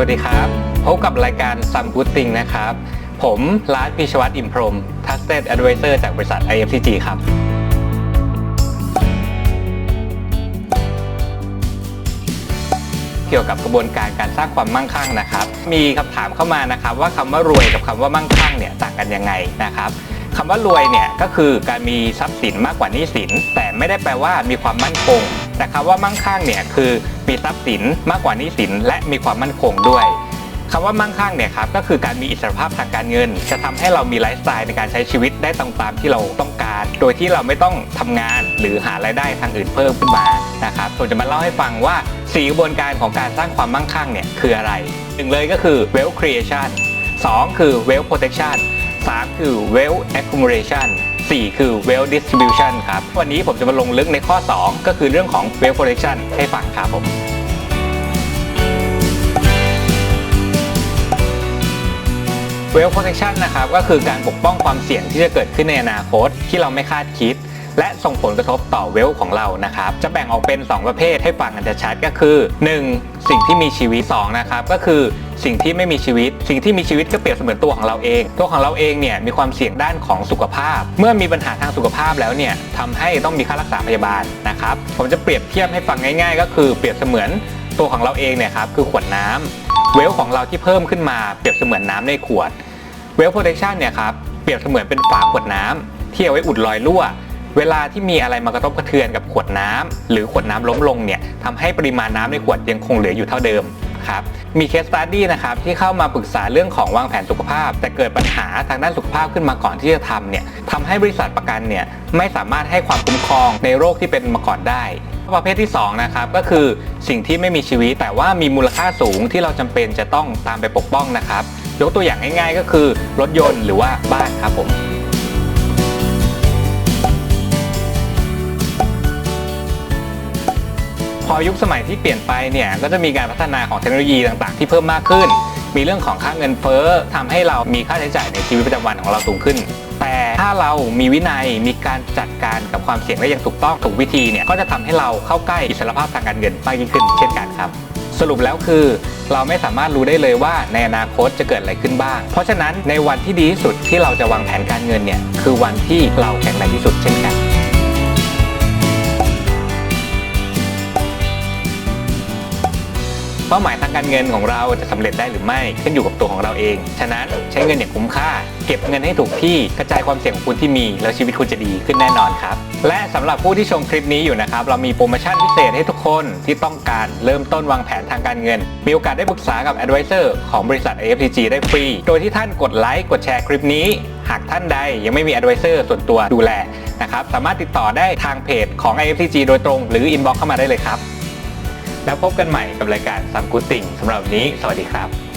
วัสดีครับ พบกับรายการ Some Good Thing นะครับ ผมร้านพิชวัตรอิมพรม Trusted Advisor จากบริษัท IFCG ครับ เกี่ยวกับกระบวนการการสร้างความมั่งคั่งนะครับ มีคำถามเข้ามานะครับ ว่าคำว่ารวยกับคำว่ามั่งคั่งเนี่ยต่างกันยังไงนะครับคำว่ารวยเนี่ยก็คือการมีทรัพย์สินมากกว่านี้สิน แต่ไม่ได้แปลว่ามีความมั่นคง แต่คำว่ามั่งคั่งเนี่ยคือ มีทรัพย์สินมากกว่านี้สินและมีความมั่นคงด้วยคำว่ามั่งคั่งเนี่ยครับก็คือการมีอิสรภาพทางการเงิน จะทำให้เรามีไลฟ์สไตล์ในการใช้ชีวิตได้ตามตามที่เราต้องการ โดยที่เราไม่ต้องทำงานหรือหารายได้ทางอื่นเพิ่มขึ้นมานะครับผมจะมาเล่าให้ฟังว่าสี่กระบวนการของการสร้างความมั่งคั่งเนี่ยคืออะไรหนึ่งเลยก็คือ wealth creation 2 คือ wealth protection 3 คือ wealth accumulation 4 คือ wealth distribution ครับ วันนี้ผมจะมาลงลึกในข้อ 2 ก็คือเรื่องของ wealth protection ให้ฟังครับผมเวล protection นะครับก็คือการปกป้องความเสี่ยงที่จะเกิดขึ้นในอนาคตที่เราไม่คาดคิด และส่งผลกระทบต่อเวลของเรานะครับจะแบ่งออกเป็น 2 ประเภทให้ฟังกันชัดก็คือ 1. สิ่งที่มีชีวิต2นะครับก็คือสิ่งที่ไม่มีชีวิต สิ่งที่มีชีวิตก็เปรียบเสมือนตัวของเราเอง ตัวของเราเองเนี่ยมีความเสี่ยงด้านของสุขภาพ เมื่อมีปัญหาทางสุขภาพแล้วเนี่ยทำให้ต้องมีค่ารักษาพยาบาลนะครับผมจะเปรียบเทียบให้ฟังง่าย ๆ ก็คือเปรียบเสมือนตัวของเราเองเนี่ยครับคือขวดน้ำเวลของเราที่เพิ่มขึ้นมาเปรียบเสมือนน้ำในขวดเวลโปรเทคชันเนี่ยครับเปรียบเสมือนเป็นฝาขวดน้ำที่เอาไว้อุดรอยรั่ว เวลาที่มีอะไรมากระทบกระเทือนกับขวดน้ำหรือขวดน้ำล้มลงเนี่ยทำให้ปริมาณน้ำในขวดยังคงเหลืออยู่เท่าเดิมครับมีเคสตัดดี้นะครับที่เข้ามาปรึกษาเรื่องของวางแผนสุขภาพ แต่เกิดปัญหาทางด้านสุขภาพขึ้นมาก่อนที่จะทำเนี่ยทำให้บริษัทประกันเนี่ยไม่สามารถให้ความคุ้มครองในโรคที่เป็นมาก่อนได้ประเภทที่2นะครับก็คือสิ่งที่ไม่มีชีวิตแต่ว่ามีมูลค่าสูงที่เราจำเป็นจะต้องตามไปปกป้องนะครับ ยกตัวอย่างง่ายๆ ก็คือรถยนต์หรือว่าบ้านครับผม พอยุคสมัยที่เปลี่ยนไปเนี่ยก็จะมีการพัฒนาของเทคโนโลยีต่างๆ ที่เพิ่มมากขึ้น มีเรื่องของค่าเงินเฟ้อทำให้เรามีค่าใช้จ่ายในชีวิตประจำวันของเราสูงขึ้น แต่ถ้าเรามีวินัยมีการจัดการกับความเสี่ยงได้อย่างถูกต้องถูกวิธีเนี่ยก็จะทำให้เราเข้าใกล้อิสรภาพทางการเงินมากยิ่งขึ้นเช่นกันครับสรุปแล้วคือ เราไม่สามารถรู้ได้เลยว่าในอนาคตจะเกิดอะไรขึ้นบ้าง เพราะฉะนั้นในวันที่ดีที่สุดที่เราจะวางแผนการเงินเนี่ยคือวันที่เราแข็งแรงที่สุดเช่นกัน เป้าหมายทางการเงินของเราจะสำเร็จได้หรือไม่ขึ้นอยู่กับตัวของเราเอง ฉะนั้นใช้เงินอย่างคุ้มค่า เก็บเงินให้ถูกที่กระจายความเสี่ยงของคุณที่มี แล้วชีวิตคุณจะดีขึ้นแน่นอนครับ และสำหรับผู้ที่ชมคลิปนี้อยู่นะครับ เรามีโปรโมชั่นพิเศษให้ทุกคนที่ต้องการเริ่มต้นวางแผนทางการเงิน มีโอกาสได้ปรึกษากับ Advisor ของบริษัท AFTG ได้ฟรี โดยที่ท่านกดไลค์กดแชร์คลิปนี้ หากท่านใดยังไม่มี Advisor ส่วนตัวดูแลนะครับสามารถติดต่อได้ทางเพจของ AFTG โดยตรง หรือ inbox เข้ามาได้เลยครับ แล้วพบกันใหม่กับรายการซัมกูติงสำหรับวันนี้ สวัสดีครับ